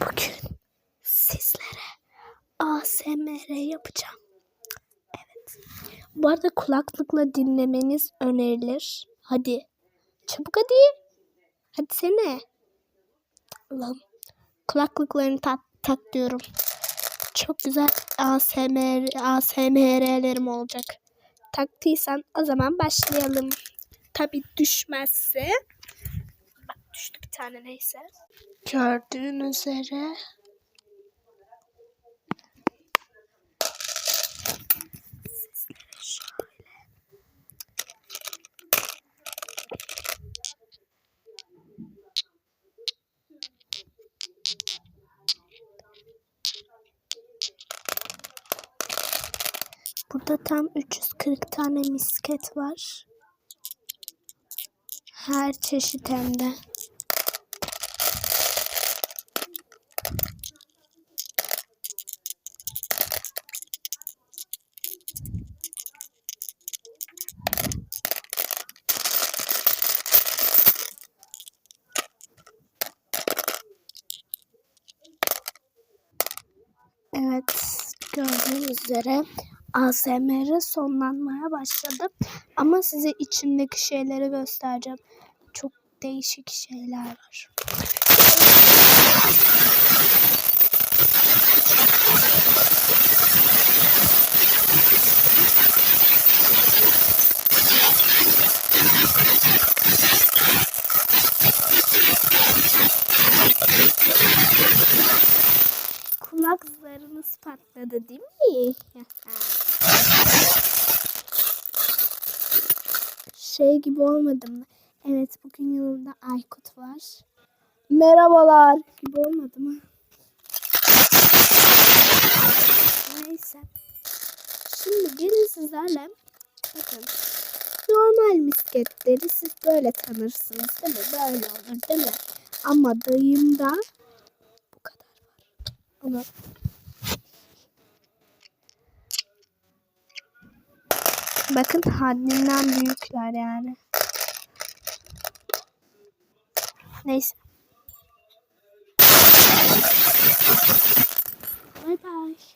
Bugün sizlere ASMR yapacağım. Evet. Bu arada kulaklıkla dinlemeniz önerilir. Hadi. Çabuk hadi. Hadi sene. Allah'ım. Kulaklıklarını tak, tak diyorum. Çok güzel ASMR, ASMR'lerim olacak. Taktıysan o zaman başlayalım. Tabi düşmezse. Düştü bir tane neyse. Gördüğün üzere. Burada tam 340 tane misket var. Her çeşit hem de. Evet, gördüğünüz üzere ASMR sonlanmaya başladı. Ama size içindeki şeyleri göstereceğim. Çok değişik şeyler var. Kulak zarınız patladı değil mi? şey gibi olmadım mı? Evet bugün yanımda Aykut var. Merhabalar gibi olmadı mı? Neyse. Şimdi gelin sizlerle bakın. Normal misketleri siz böyle tanırsınız değil mi? Böyle olur değil mi? Ama dayımda bunu. Bakın haddinden büyükler yani. Neyse. Bye bye.